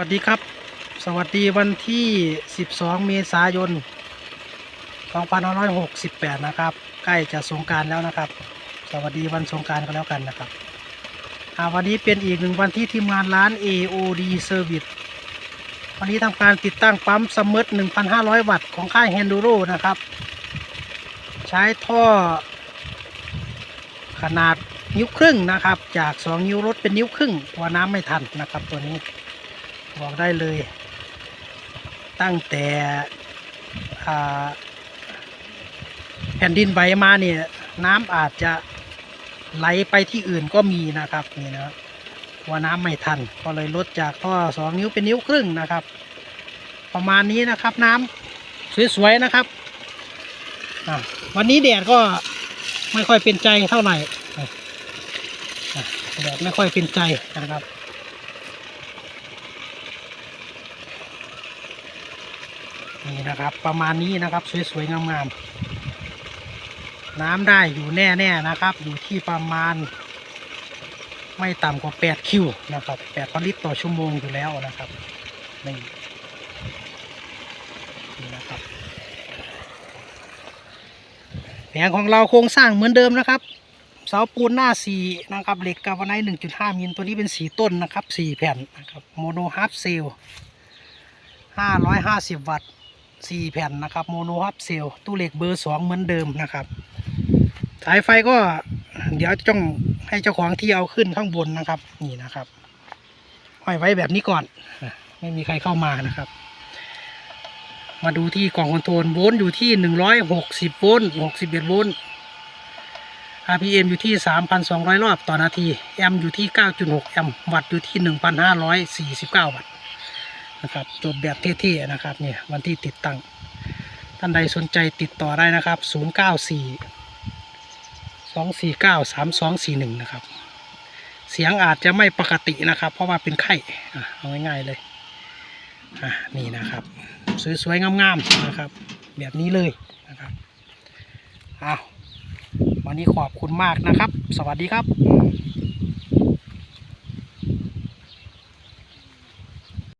วัสดีครับ สวัสดีวันที่ 12 เมษายน 2568 นะครับ ใกล้จะสงการแล้วนะครับ สวัสดีวันสงการก็แล้วกันนะครับวันนี้เป็นอีกหนึ่งวันที่ทีมงานร้าน AOD Service วันนี้ทำการติดตั้งปั๊มสมมติ1,500 วัตต์ของค่าย h e n d u r o นะครับ ใช้ท่อ ขนาดนิ้วครึ่งนะครับ จาก 2 นิ้วลดเป็นนิ้วครึ่งตัวน้ำไม่ทันนะครับตัวนี้ บอกได้เลย ตั้งแต่แผ่นดินไหวมาเนี่ยน้ำอาจจะไหลไปที่อื่นก็มีนะครับนี่นะว่าน้ำไม่ทันก็เลยลดจากท่อสองนิ้วเป็นนิ้วครึ่งนะครับ ประมาณนี้นะครับน้ำสวยๆนะครับวันนี้แดดก็ไม่ค่อยเป็นใจเท่าไหร่แดดไม่ค่อยเป็นใจนะครับ นี่นะครับ ประมาณนี้นะครับ สวยๆงามๆน้ำได้อยู่แน่ๆนะครับ อยู่ที่ประมาณ ไม่ต่ำกว่า 8 คิวนะครับ8ลิตรต่อชั่วโมงอยู่แล้วนะครับนี่นี่นะครับแผงของเราโครงสร้างเหมือนเดิมนะครับเสาปูนหน้าสีนะครับเหล็กกาวไนท์1.5มิลตัวนี้เป็นสีต้นนะครับ4แผ่นนะครับโมโนฮาร์ฟเซล550วัตต์ สี่แผ่นนะครับโมโนฮับเซลตู้เหล็กเบอร์สองเหมือนเดิมนะครับ สายไฟก็เดี๋ยวต้องให้เจ้าของที่เอาขึ้นข้างบนนะครับ นี่นะครับห้อยไว้แบบนี้ก่อน ไม่มีใครเข้ามานะครับ มาดูที่กล่องคอนโทรลโวลต์อยู่ที่หนึ่งร้อยหกสิบโวลต์หกสิบเอ็ดโวลต์ RPM อยู่ที่สามพันสองร้อยรอบต่อนาที แอมป์อยู่ที่เก้าจุดหกแอมป์ วัตต์อยู่ที่หนึ่งพันห้าร้อยสี่สิบเก้าวัตต์ นะครับจบแบบเท่ๆนะครับเนี่ยวันที่ติดตั้ง ท่านใดสนใจติดต่อได้นะครับ 094 249 3241 นะครับ เสียงอาจจะไม่ปกตินะครับ เพราะว่าเป็นไข้อ่เอาง่ายๆเลยอะนี่นะครับ สวยๆงามๆนะครับ แบบนี้เลยนะครับเอาวันนี้ขอบคุณมากนะครับ สวัสดีครับ